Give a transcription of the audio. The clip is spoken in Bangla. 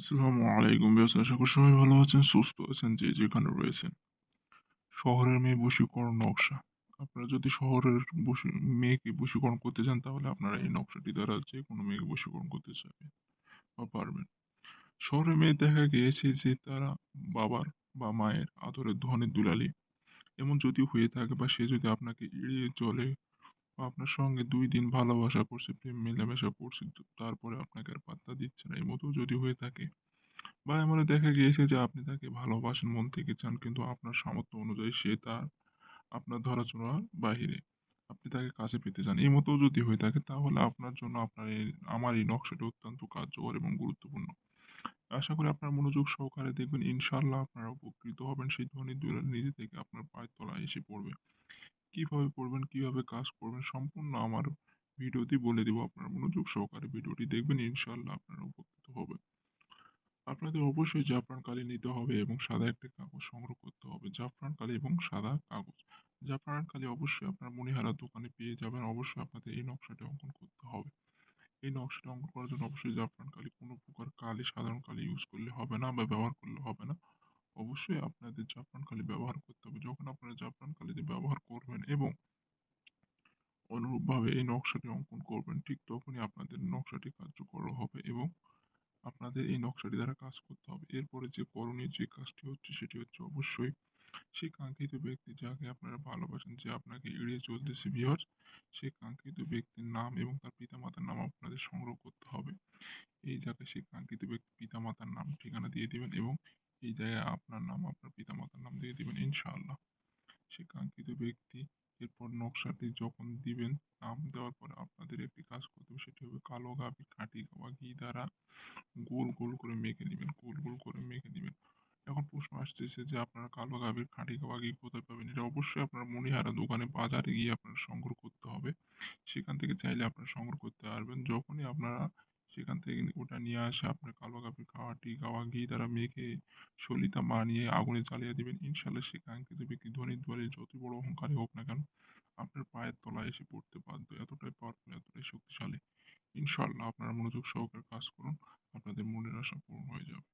আসসালামু আলাইকুম বিয়াস আশা করি সবাই ভালো আছেন, সুস্থ আছেন, যে যেখানে রয়েছেন। শহরের মেয়ে বশীকরণ নকশা। আপনারা যদি শহরের বশী, মেয়েকে বশীকরণ করতে চান, তাহলে আপনারা এই নকশাটি দ্বারা যে কোনো মেয়েকে বশীকরণ করতে চাইবেন বা পারবেন। শহরের মেয়ে দেখা গিয়েছে যে তারা বাবার বা মায়ের আদরের ধনের দুলালি। এমন যদি হয়ে থাকে বা সে যদি আপনাকে এড়িয়ে চলে আপনার সঙ্গে দুই দিন ভালোবাসা করছে, প্রেম মেলামেশা করছে তারপরে আপনাকে আর পাত্তা দিচ্ছে না। এই মতো যদি হয়ে থাকে বা এমনও দেখা গিয়েছে যে আপনি তাকে ভালোবাসেন, মন থেকে চান, কিন্তু আপনার সামর্থ্য অনুযায়ী সে তার, আপনার ধরাছোঁয়ার বাহিরে আপনি তাকে কাছে পেতে চান। এই মতো যদি হয়ে থাকে, তাহলে আপনার জন্য আপনার এই, আমার এই নকশাটি অত্যন্ত কার্যকর এবং গুরুত্বপূর্ণ। আশা করি আপনার মনোযোগ সহকারে দেখবেন। ইনশাল্লাহ আপনারা উপকৃত হবেন। সেই ধ্বনি দূরে নিজে থেকে আপনার পায়ের তলায় এসে পড়বে। কীভাবে করবেন, কীভাবে কাজ করবেন, সম্পূর্ণ আমার ভিডিওতে বলে দেবো। আপনার মনোযোগ সহকারে ভিডিওটি দেখবেন ইনশাল্লাহ আপনারা উপকৃত হবেন। আপনাদের অবশ্যই জাফরান কালি নিতে হবে এবং সাদা একটি কাগজ সংগ্রহ করতে হবে। জাফরান কালি এবং সাদা কাগজ। জাফরান কালি অবশ্যই আপনার মণিহারা দোকানে পেয়ে যাবেন। অবশ্যই আপনাদের এই নকশাটি অঙ্কন করতে হবে। এই নকশাটি অঙ্কন করার জন্য অবশ্যই জাফরান কালি কোনো প্রকার কালি, সাধারণ কালি ইউজ করলে হবে না বা ব্যবহার করলে হবে না। অবশ্যই আপনাদের জাফরান কালি ব্যবহার করতে হবে। যখন আপনারা জাফরান কালিতে ব্যবহার করবেন এবং অনুরূপভাবে এই নকশাটি অঙ্কন করবেন, ঠিক তখনই আপনাদের নকশাটি কার্যকর হবে এবং আপনাদের এই নকশাটি দ্বারা কাজ করতে হবে। এরপরে যে করণীয় যে কাজটি হচ্ছে, সেটি হচ্ছে অবশ্যই সেই কাঙ্ক্ষিত ব্যক্তি যাকে আপনারা ভালোবাসেন, যে আপনাকে এড়িয়ে চলতেছে ভিওর সেই কাঙ্ক্ষিত ব্যক্তির নাম এবং তার পিতামাতার নাম আপনাদের সংগ্রহ করতে হবে। এই জায়গায় সেই কাঙ্ক্ষিত ব্যক্তি পিতামাতার নাম, ঠিকানা দিয়ে দিবেন এবং এই জায়গায় আপনার নাম, আপনার পিতামাতার নাম দিয়ে দিবেন, ইনশাআল্লাহ। সেই কাঙ্ক্ষিত ব্যক্তি, এরপর নকশাটি যখন দিবেন, নাম দেওয়ার পরে আপনাদের একটি কাজ করতে হবে, সেটি হবে কালো গাভী, খাঁটি বা ঘি দ্বারা গোল গোল করে মেখে নেবেন, গোল গোল করে মেখে নেবেন। এখন প্রশ্ন আসতেছে যে, আপনারা কালো গাভীর খাঁটি ঘি কোথায় পাবেন? এটা অবশ্যই আপনার মণিহারা দোকানে বাজারে গিয়ে আপনার সংগ্রহ করতে হবে। সেখান থেকে চাইলে আপনারা সংগ্রহ করতে পারবেন। যখনই আপনারা সেখান থেকে ওটা নিয়ে আসে, আপনার কালো গাভীর খাওয়াটি গাওয়া ঘি দ্বারা মেখে সলিতা মানিয়ে আগুনে জ্বালিয়ে দিবেন। ইনশাল্লাহ সে কাঙ্ক্ষিত ব্যক্তি ধনী, দুয়ারে যত বড় অহংকারী হোক না কেন, আপনার পায়ের তলায় এসে পড়তে বাধ্য। এতটাই পাওয়ারফুল এতটাই শক্তিশালী। ইনশাল্লাহ আপনারা মনোযোগ সহকারে কাজ করুন। আপনাদের মনের আশা পূরণ হয়ে যাবে।